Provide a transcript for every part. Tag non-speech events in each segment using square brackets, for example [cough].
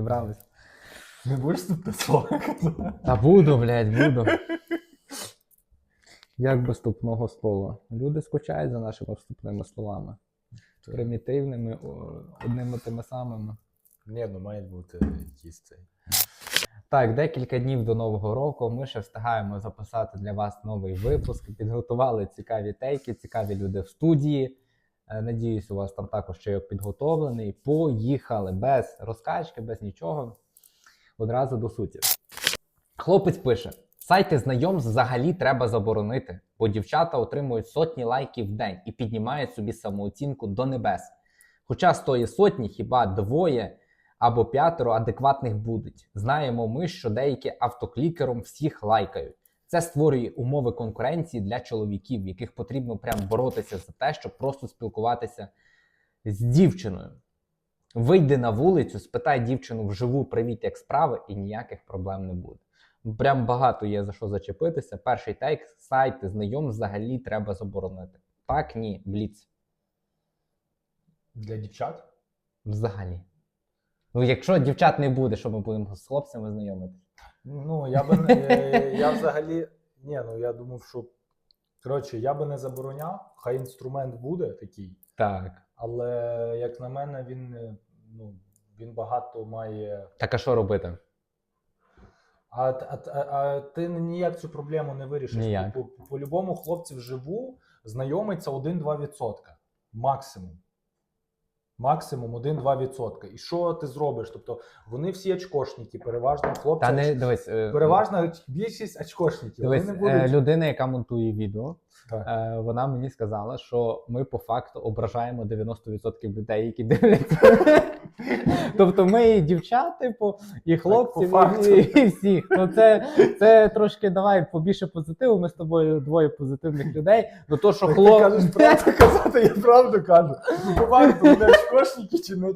Зібрались. Не будеш тут те слово казати? Та буду, блядь, буду. Як без вступного слова? Люди скучають за нашими вступними словами. Примітивними, о, одними тими самими. Ні, ну мають бути якісь цей. Так, декілька днів до Нового року. Ми ще встигаємо записати для вас новий випуск. Підготували цікаві тейки, цікаві люди в студії. Е, Надіюсь, у вас там також чайок підготовлений. Поїхали без розкачки, без нічого. Одразу до суті. Хлопець пише: сайти знайомств взагалі треба заборонити, бо дівчата отримують сотні лайків в день і піднімають собі самооцінку до небес. Хоча з тої сотні хіба двоє або п'ятеро адекватних будуть. Знаємо ми, що деякі автоклікером всіх лайкають. Це створює умови конкуренції для чоловіків, в яких потрібно прям боротися за те, щоб просто спілкуватися з дівчиною. Вийди на вулицю, спитай дівчину вживу, привіт, як справи, і ніяких проблем не буде. Прям багато є за що зачепитися. Перший тейк, сайти знайом взагалі треба заборонити. Так, ні, бліц. Для дівчат? Взагалі. Ну, якщо дівчат не буде, що ми будемо з хлопцями знайомитися? Ну, я би не- я взагалі. Ні, ну я думав, що. Коротше, я би не забороняв, хай інструмент буде такий, Так. але як на мене, він е, ну, він багато має. Так а що робити? А, а, а, а ти ніяк цю проблему не вирішиш. Ніяк. По- по- По-любому хлопці вживу знайомиться 1-2%. Максимум. Максимум 1-2%. І що ти зробиш? Тобто вони всі очкошники, переважно хлопці. Та не дивись. переважно більшість очкошників. Дивись, вони не е, будуть. людина, яка монтує відео, Так. е, вона мені сказала, що ми по факту ображаємо 90% людей, які дивляться. [laughs] Тобто ми і дівчат, типу, і хлопців, по факту. і, і всіх. Ну це, це трошки давай побільше позитиву. Ми з тобою двоє позитивних людей. Ну то, що Так правду казати, я правду кажу. Ну, буває, то вони очкошники чи не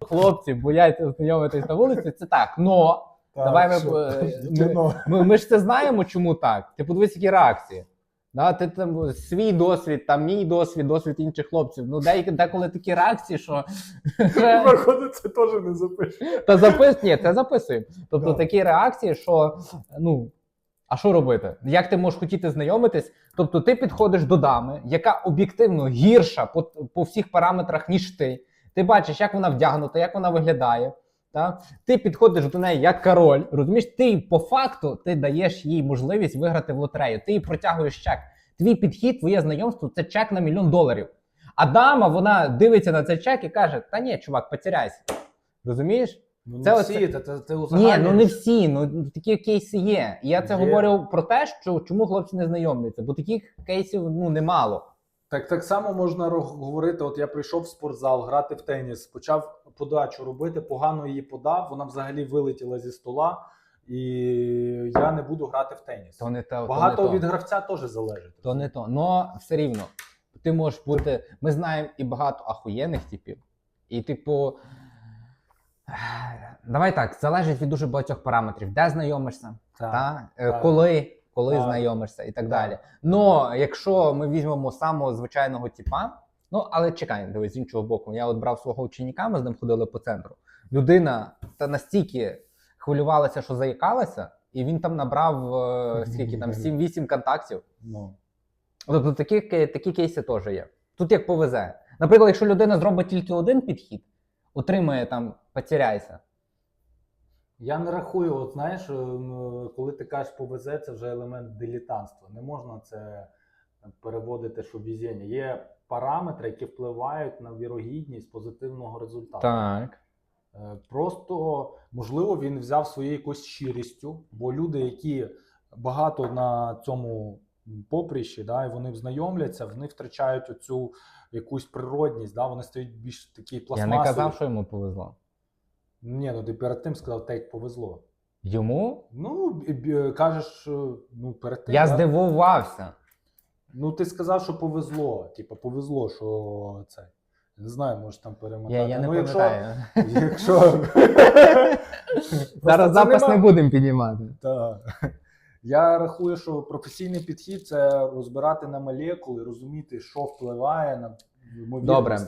хлопці бояться знайомитись на вулиці, це так. Но Так, Давай ми, що? е, ми- Ми, ми ж це знаємо, чому так. Ти подивись, які реакції. Да, ти там свій досвід, там мій досвід, досвід інших хлопців. Ну, деякі деколи такі реакції, що Походу, це теж не запише. та запис, ні, це записуємо. Тобто Да. такі реакції, що ну. А що робити? Як ти можеш хотіти знайомитись? Тобто ти підходиш до дами, яка об'єктивно гірша по, по всіх параметрах, ніж ти. Ти бачиш, як вона вдягнута, як вона виглядає. Та? Ти підходиш до неї як король, розумієш, ти по факту ти даєш їй можливість виграти в лотерею. Ти їй протягуєш чек. Твій підхід, твоє знайомство це чек на мільйон доларів. А дама вона дивиться на цей чек і каже: Та ні, чувак, потеряйся. Розумієш? Ну, Це не оце- всі, та, та, ти Ні, ну не всі. Ну такі кейси є. І я це Є. говорю про те, що чому хлопці не знайомляться, бо таких кейсів ну немало. Так, так само можна говорити: от я прийшов в спортзал грати в теніс, почав подачу робити, погано її подав, вона взагалі вилетіла зі стола, і я не буду грати в теніс. То не то, Багато то не від то. гравця теж залежить. То не то. Но все рівно. Ти можеш бути. Ми знаємо і багато ахуєнних типів. І, типу. Давай так, залежить від дуже багатьох параметрів, де знайомишся, Так. та? Е, так. коли, коли Так. знайомишся і так Так. далі. Но якщо ми візьмемо самого звичайного типа, ну але чекай, дивись, з іншого боку, я от брав свого ученика, ми з ним ходили по центру. Людина та настільки хвилювалася, що заїкалася, і він там набрав е, скільки там [laughs] 7-8 контактів. Ну. Тобто такі, такі кейси теж є. Тут як повезе. Наприклад, якщо людина зробить тільки один підхід, отримає там потеряйся. Я не рахую, от знаєш, ем, коли ти кажеш повезе, це вже елемент дилетантства. Не можна це переводити, що везіння. Є параметри, які впливають на вірогідність позитивного результату. Так. Е, Просто можливо він взяв своєю якоюсь щирістю, бо люди, які багато на цьому поприщі, да, і вони знайомляться, вони втрачають оцю якусь природність, да, вони стають більш такі Я не казав, що йому повезло. Ні, ну ти перед тим сказав, так повезло. Йому? Ну, бі- бі- кажеш, е, ну перед тим. Я да? здивувався. Ну, ти сказав, що повезло. Типа, повезло, що це. Не знаю, може там перемотати. Я, я не ну, пам'ятаю. Якщо, якщо... [laughs] Зараз це запис нема- не будемо піднімати. Так. Я рахую, що професійний підхід це розбирати на молекули, розуміти, що впливає на ймовірність. Добре.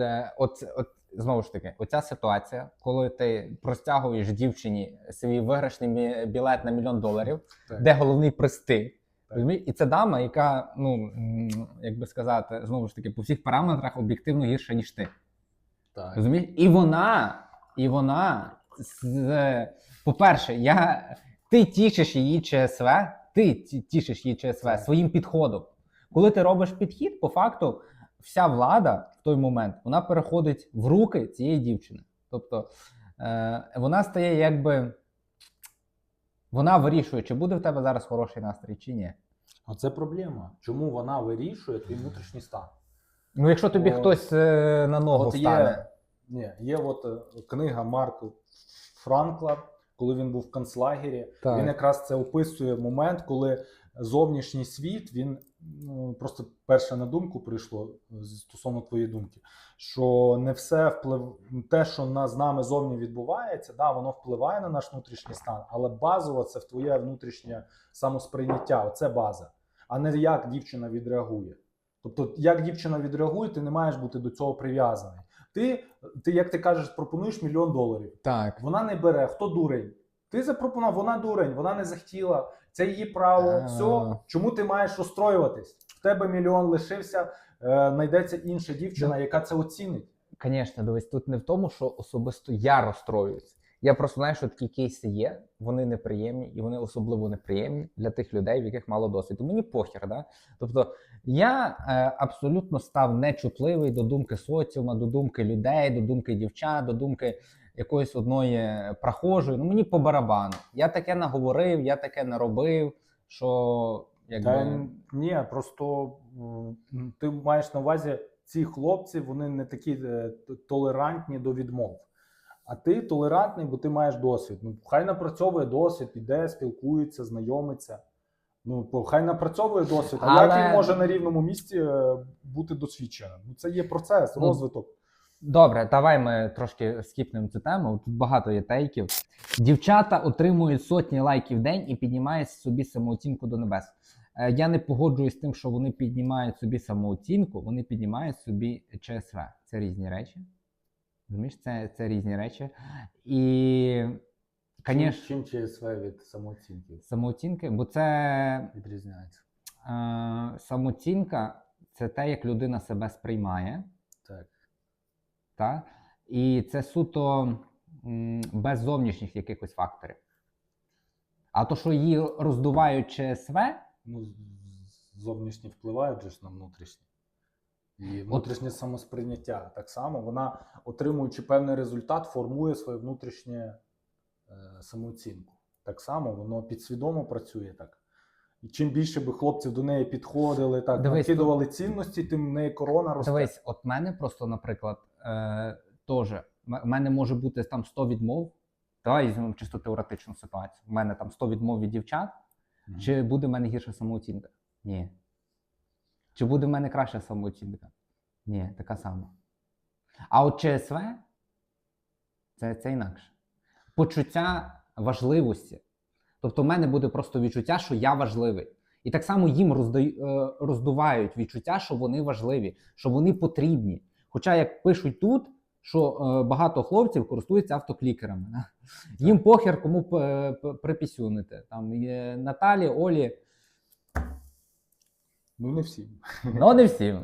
Е, От, от знову ж таки, оця ситуація, коли ти простягуєш дівчині свій виграшний білет на мільйон доларів, Так. де головний приз ти. Розумієш? І це дама, яка, ну як би сказати, знову ж таки, по всіх параметрах об'єктивно гірша, ніж ти. Так. Розумієш? І вона, і вона, з, по-перше, я, ти тішиш її ЧСВ, ти тішиш її ЧСВ своїм підходом. Коли ти робиш підхід, по факту, вся влада в той момент вона переходить в руки цієї дівчини. Тобто е, вона стає якби. Вона вирішує, чи буде в тебе зараз хороший настрій, чи ні. Оце проблема. Чому вона вирішує твій внутрішній стан? Ну, якщо тобі О, хтось е, на ногу От встане. є, ні, є от е, книга Марка Франкла, коли він був в концлагері. Так. Він якраз це описує момент, коли зовнішній світ він просто перше на думку прийшло е, стосовно твоєї думки, що не все вплив, те, що на, з нами зовні відбувається, да, воно впливає на наш внутрішній стан, але базово це в твоє внутрішнє самосприйняття. Оце база, а не як дівчина відреагує. Тобто, як дівчина відреагує, ти не маєш бути до цього прив'язаний. Ти, ти, як ти кажеш, пропонуєш мільйон доларів. Так. Вона не бере. Хто дурень? Ти запропонував, вона дурень, вона не захотіла. Це її право. Все. Чому ти маєш розстроюватись? В тебе мільйон лишився, е, знайдеться інша дівчина, Ну. яка це оцінить. Звісно, дивись, тут не в тому, що особисто я розстроююсь. Я просто знаю, що такі кейси є, вони неприємні, і вони особливо неприємні для тих людей, в яких мало досвіду. Мені похер, да? Тобто я е, абсолютно став нечутливий до думки соціума, до думки людей, до думки дівчат, до думки якоїсь одної прохожої. Ну мені по барабану. Я таке наговорив, я таке наробив, що якби. Та ні, просто ти маєш на увазі, ці хлопці вони не такі е, толерантні до відмов. А ти толерантний, бо ти маєш досвід. Ну, хай напрацьовує досвід, іде, спілкується, знайомиться. Ну, хай напрацьовує досвід. А як він може на рівному місці е, бути досвідченим? Ну, це є процес, Ну, розвиток. Добре, давай ми трошки скіпнемо цю тему. Тут багато є тейків. Дівчата отримують сотні лайків в день і піднімають собі самооцінку до небес. Е, Я не погоджуюсь з тим, що вони піднімають собі самооцінку, вони піднімають собі ЧСВ. Це різні речі. Розумієш, це, це різні речі. І, звісно, Чим ЧСВ від самооцінки самооцінки, бо це відрізняється? е, самооцінка це те, як людина себе сприймає. Та? І це суто без зовнішніх якихось факторів. А то, що її роздувають ЧСВ, Ну, зовнішні впливають же ж на внутрішні. І внутрішнє самосприйняття. Так само вона, отримуючи певний результат, формує своє внутрішнє е, самооцінку. Так само воно підсвідомо працює так. І чим більше би хлопців до неї підходили, так, накидували цінності, тим в неї корона росте. дивись, от мене просто, наприклад, е, теж, в мене може бути там 100 відмов. Давай візьмемо чисто теоретичну ситуацію. У мене там 100 відмов від дівчат. Мгм. Чи буде в мене гірша самооцінка? Ні. Чи буде в мене краща самооцінка? Ні, така сама. А от ЧСВ це, це інакше. Почуття важливості. Тобто, в мене буде просто відчуття, що я важливий. І так само їм роздай- е, роздувають відчуття, що вони важливі, що вони потрібні. Хоча, як пишуть тут, що е, багато хлопців користуються автоклікерами. да. Їм похер кому п- п- припісюнити. Там є Наталі, Олі, Ну, не всі. ну не всі.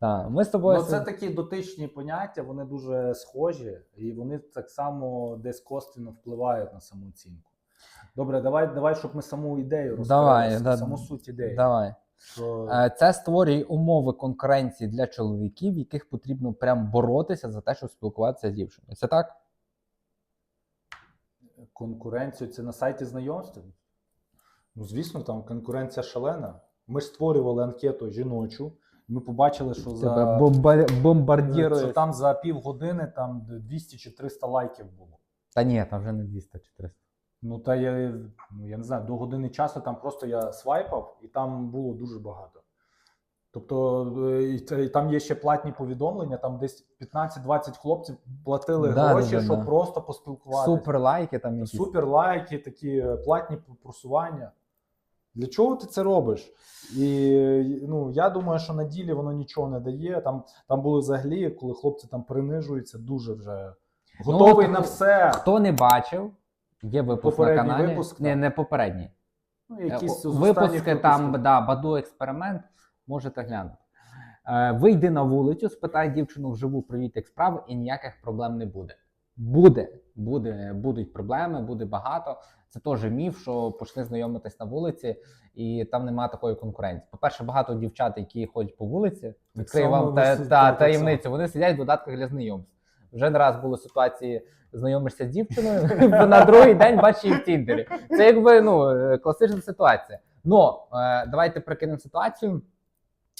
Так, ми з тобою. Ну, це такі дотичні поняття, вони дуже схожі, і вони так само десь косвенно впливають на самооцінку. Добре, давай, давай, щоб ми саму ідею Давай, розкрили, да. саму суть ідеї. Давай. Що Е, Це створює умови конкуренції для чоловіків, яких потрібно прям боротися за те, щоб спілкуватися з дівчиною. Це так? конкуренцію це на сайті знайомств? Ну, звісно, там конкуренція шалена. Ми ж створювали анкету жіночу. Ми побачили, що за Тебе бомбардірує. там за півгодини там 200 чи 300 лайків було. Та ні, там вже не 200 чи 300. Ну та я, ну, я не знаю, до години часу там просто я свайпав, і там було дуже багато. Тобто, е, і, і там є ще платні повідомлення, там десь 15-20 хлопців платили Да, гроші, да, да, щоб да. просто поспілкуватися. Супер лайки там якісь. Супер лайки, такі е, платні просування. Для чого ти це робиш? І ну, я думаю, що на ділі воно нічого не дає. Там, там були взагалі, коли хлопці там принижуються, дуже вже готовий от, на все. Хто не бачив, є випуск на каналі. випуск, не, не попередній. Ну, Е, якісь останніх Випуски там, да, Баду експеримент, можете глянути. Е, вийди на вулицю, спитай дівчину вживу, привіт, як справи, і ніяких проблем не буде. Буде, буде, будуть проблеми, буде багато. Це теж міф, що почни знайомитись на вулиці, і там немає такої конкуренції. По-перше, багато дівчат, які ходять по вулиці, відкрию вам та, та, таємницю. Вони сидять в додатках для знайомств. Вже не раз були ситуації, знайомишся з дівчиною, [laughs] на другий день бачиш її в Тіндері. Це якби ну, е, класична ситуація. Е, давайте прикинемо ситуацію.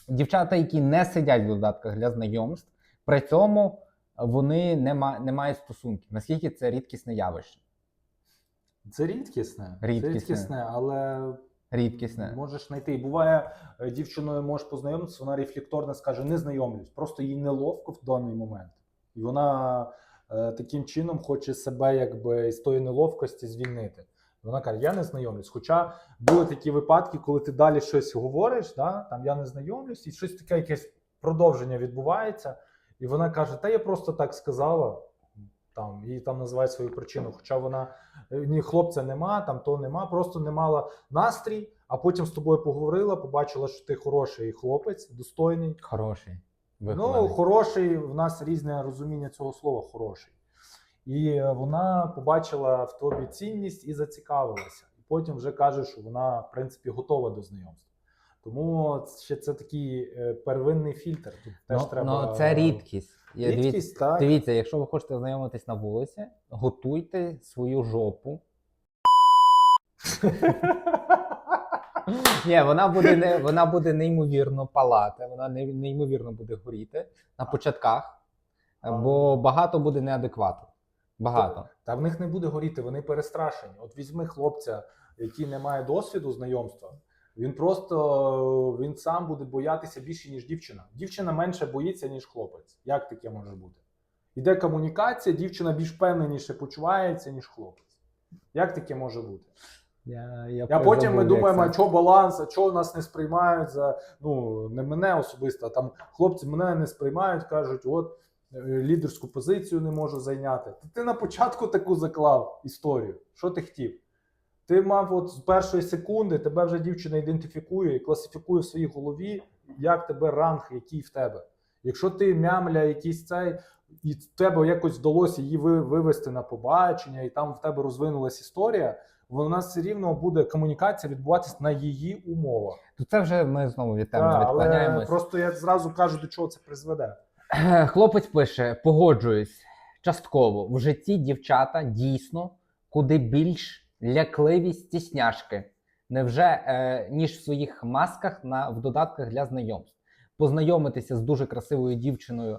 Дівчата, які не сидять в додатках для знайомств, при цьому вони не, ма- не мають стосунків. Наскільки це рідкісне явище? Це рідкісне. Рідкісне. Це рідкісне, але Рідкісне. можеш знайти. І буває, е, дівчиною можеш познайомитися, вона рефлекторно скаже, не знайомлюсь. Просто їй неловко в даний момент. І вона е, таким чином хоче себе якби з тої неловкості звільнити. Вона каже, я не знайомлюсь. Хоча були такі випадки, коли ти далі щось говориш, да, там я не знайомлюсь, і щось таке, якесь продовження відбувається. І вона каже: Та я просто так сказала. Там, і там називає свою причину. Хоча вона е, ні хлопця нема, там то нема, просто не мала настрій, а потім з тобою поговорила, побачила, що ти хороший хлопець, достойний. Хороший. Ну, хороший, в нас різне розуміння цього слова хороший. І е, вона побачила в тобі цінність і зацікавилася. І потім вже каже, що вона, в принципі, готова до знайомства. Тому ще це такий е, первинний фільтр. Тут теж ну, треба. ну, це рідкість. Є, дивіться, так. Дивіться, якщо ви хочете знайомитись на вулиці, готуйте свою жопу. [laughs] Ні, вона буде не вона буде неймовірно палати, вона не- неймовірно буде горіти на початках, бо багато буде неадеквату. Багато. Та в них не буде горіти, вони перестрашені. От візьми хлопця, який не має досвіду знайомства. Він просто він сам буде боятися більше, ніж дівчина. Дівчина менше боїться, ніж хлопець. Як таке може бути? Іде комунікація, дівчина більш впевненіше почувається, ніж хлопець. Як таке може бути? Я, я, А потім ми думаємо, а чого баланс, а чого нас не сприймають за ну не мене особисто, а там хлопці мене не сприймають, кажуть, от е, лідерську позицію не можу зайняти. Та ти на початку таку заклав історію. Що ти хотів? Ти мав от з першої секунди, тебе вже дівчина ідентифікує і класифікує в своїй голові, як тебе ранг, який в тебе. Якщо ти мямля якийсь цей, і в тебе якось вдалося її вивести на побачення, і там в тебе розвинулась історія, вона все рівно буде комунікація відбуватися на її умовах. То це вже ми знову від теми Так, але відклоняємось. просто я зразу кажу, до чого це призведе. Е, Хлопець пише: погоджуюсь частково. В житті дівчата дійсно куди більш лякливі стісняшки, невже е, ніж в своїх масках на в додатках для знайомств. Познайомитися з дуже красивою дівчиною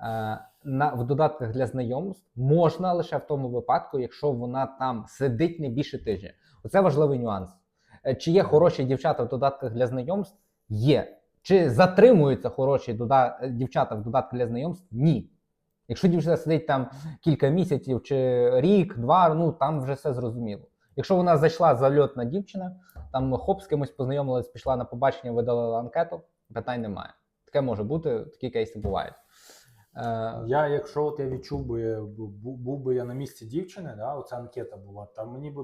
е, на в додатках для знайомств можна лише в тому випадку, якщо вона там сидить не більше тижня. Оце важливий нюанс. Е, Чи є хороші дівчата в додатках для знайомств? Є. Чи затримуються хороші дода... дівчата в додатках для знайомств? Ні. Якщо дівчина сидить там кілька місяців чи рік, два, ну там вже все зрозуміло. Якщо вона зайшла зальотна дівчина, там хоп, з кимось познайомилась, пішла на побачення, видалила анкету, питань немає. Таке може бути, такі кейси бувають. Е, Я, якщо от я відчув би, був би я на місці дівчини, да, оця анкета була, там мені би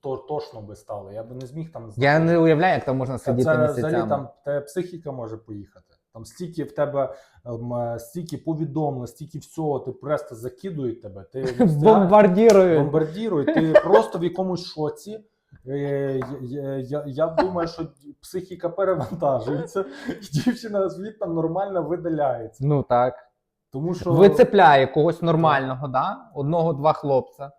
то, точно би стало. Я би не зміг там я не уявляю, як там можна сидіти це місяцями. взагалі там тебе психіка може поїхати. Там стільки в тебе ем, е, стільки повідомлень, стільки всього, ти просто закидують тебе. Ти [laughs] Бомбардірують. бомбардірують, ти [laughs] просто в якомусь шоці. Е, Я, я, я, я думаю, що психіка перевантажується, [laughs] і дівчина звідти нормально видаляється. Ну так. Тому що Вицепляє когось нормального, да? одного-два хлопця.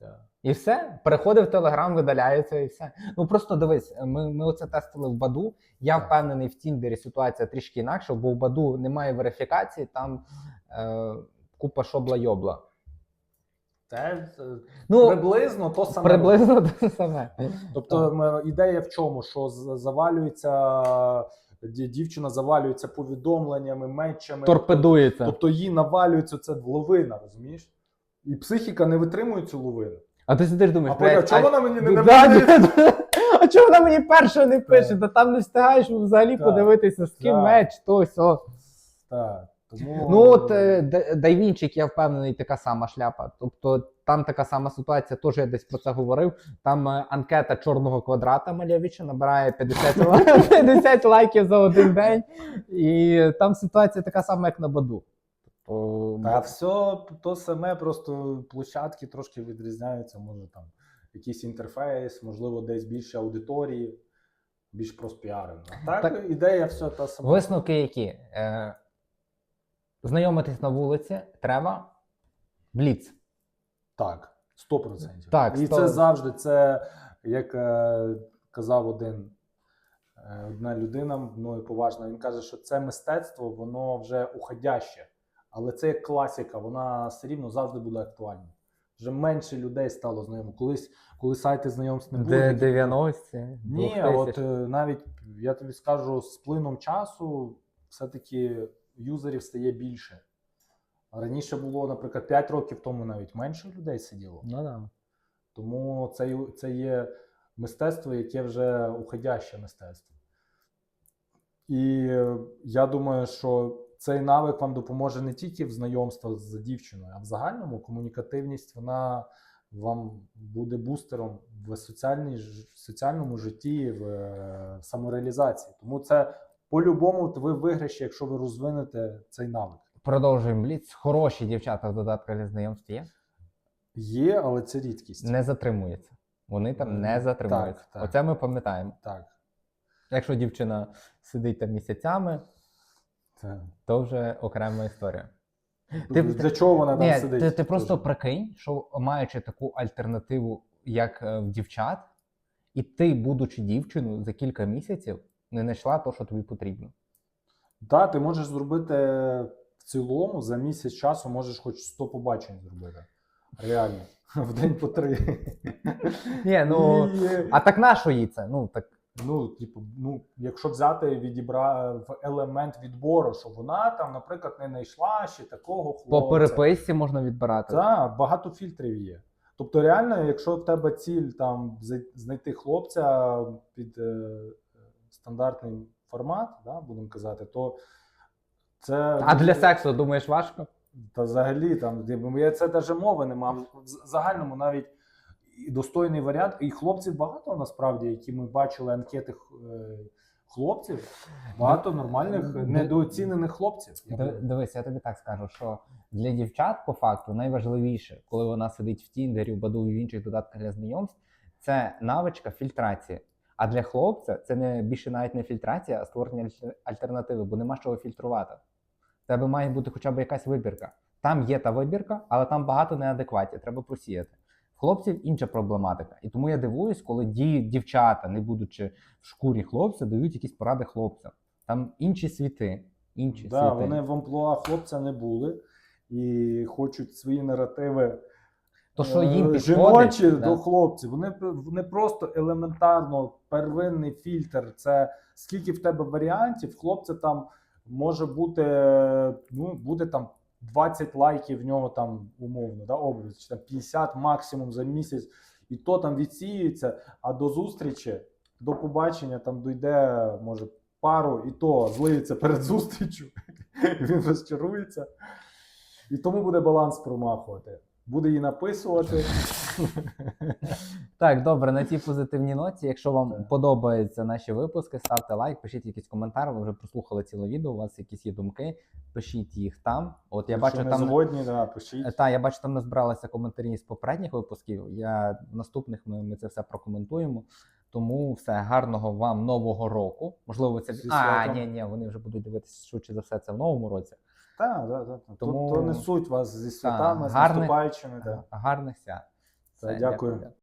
Так. І все, переходить в Телеграм, видаляється і все. Ну просто дивись, ми, ми оце тестили в Баду. Я Так. впевнений, в Тіндері ситуація трішки інакша, бо в Баду немає верифікації, там е, купа шобла-йобла. Це е, Ну, приблизно то саме. приблизно [laughs] те саме. Тобто ідея в чому? Що завалюється дівчина завалюється повідомленнями, мечами. Торпедується. Тобто їй навалюється це ловина, розумієш? І психіка не витримує цю ловину. А ти сидиш думаєш, А потім, блядь, чого вона мені не да, да. А чому вона мені перша не пише? Та там не встигаєш взагалі Так. подивитися, з ким Так. меч, то сьо. Так. Тому, Ну от е, Дайвінчик, я впевнений, така сама шляпа. Тобто там така сама ситуація, теж я десь про це говорив. Там е, анкета чорного квадрата Малєвича набирає 50, 50 [laughs] лайків за один день. І там ситуація така сама, як на Баду. Тобто, Та все то саме, просто площадки трошки відрізняються. Може там якийсь інтерфейс, можливо, десь більше аудиторії, більш проспіарено. Так, Так. ідея все та сама. Висновки які? Е, знайомитись на вулиці треба. Бліц. Так, 100%. Так, І 100. це завжди, це, як е, казав один, е, одна людина мною поважна, він каже, що це мистецтво, воно вже уходяще. Але це як класика, вона все рівно завжди буде актуальна. Вже менше людей стало знайомо. Колись, коли сайти знайомств не були. Де 90-ті. Ні, 2000-ті. от е, навіть я тобі скажу, з плином часу все-таки юзерів стає більше. Раніше було, наприклад, 5 років тому навіть менше людей сиділо. Ну, да. Тому це, це є мистецтво, яке вже уходяще мистецтво. І я думаю, що цей навик вам допоможе не тільки в знайомствах з дівчиною, а в загальному комунікативність вона вам буде бустером в соціальній, ж- соціальному житті, в е, самореалізації. Тому це по-любому ви виграші, якщо ви розвинете цей навик. Продовжуємо бліц. Хороші дівчата в додатках для знайомств є. Є, але це рідкість. Не затримуються. Вони там не затримуються. так, так. Оце ми пам'ятаємо. Так. Якщо дівчина сидить там місяцями, так. то вже окрема історія. Ти, Для чого вона там Ні, сидить? ти, ти просто прикинь, що маючи таку альтернативу, як е, в дівчат, і ти, будучи дівчиною, за кілька місяців не знайшла те, що тобі потрібно. Так, ти можеш зробити цілому за місяць часу, можеш хоч 100 побачень зробити. Реально. [laughs] В день по три. Ні, ну І, а так на їй це? Ну так ну, типу, ну, якщо взяти відібра в елемент відбору, що вона там, наприклад, не знайшла ще такого хлопця. по переписці можна відбирати. Так, багато фільтрів є. Тобто, реально, якщо в тебе ціль там зай- знайти хлопця під е, стандартний формат, да, будемо казати, то це А для сексу думаєш важко? Та взагалі там я це навіть мови нема. В загальному навіть достойний варіант. І хлопців багато насправді, які ми бачили анкети е, хлопців. Багато нормальних недооцінених хлопців. Дивись, я тобі так скажу, що для дівчат по факту найважливіше, коли вона сидить в Тіндері, в Баду і в інших додатках для знайомств, це навичка фільтрації. А для хлопця це не більше навіть не фільтрація, а створення альтернативи, бо нема чого фільтрувати. В тебе має бути хоча б якась вибірка. Там є та вибірка, але там багато неадекватів, треба просіяти. В хлопців інша проблематика. І тому я дивуюсь, коли ді, дівчата, не будучи в шкурі хлопця, дають якісь поради хлопцям. Там інші світи. Інші Да, світи. вони в амплуа хлопця не були і хочуть свої наративи. То, що е, їм підходить, жіночі да. до хлопців. Вони, вони просто елементарно первинний фільтр. Це скільки в тебе варіантів, хлопця там може бути, ну, буде там 20 лайків в нього там умовно, да, образ, чи там 50 максимум за місяць, і то там відсіюється, а до зустрічі, до побачення там дойде, може, пару, і то злиється перед зустрічю, [laughs] він розчарується. І тому буде баланс промахувати. Буде її написувати. Так, добре, на цій позитивній ноті. Якщо вам Так. подобаються наші випуски, ставте лайк, пишіть якийсь коментар. Ви вже прослухали ціле відео. У вас якісь є думки, пишіть їх там. От я бачу там. не згодні, да, пишіть. Е, Та, я бачу, там назбиралися коментарі з попередніх випусків. Я наступних ми, ми це все прокоментуємо. Тому все гарного вам нового року. Можливо, це а ні, ні, вони вже будуть дивитися швидше за все це в новому році. Так, так, так. Тому- То, то несуть вас зі святами, з наступаючими. Да. Гарних свят. Та, Дякую. дякую.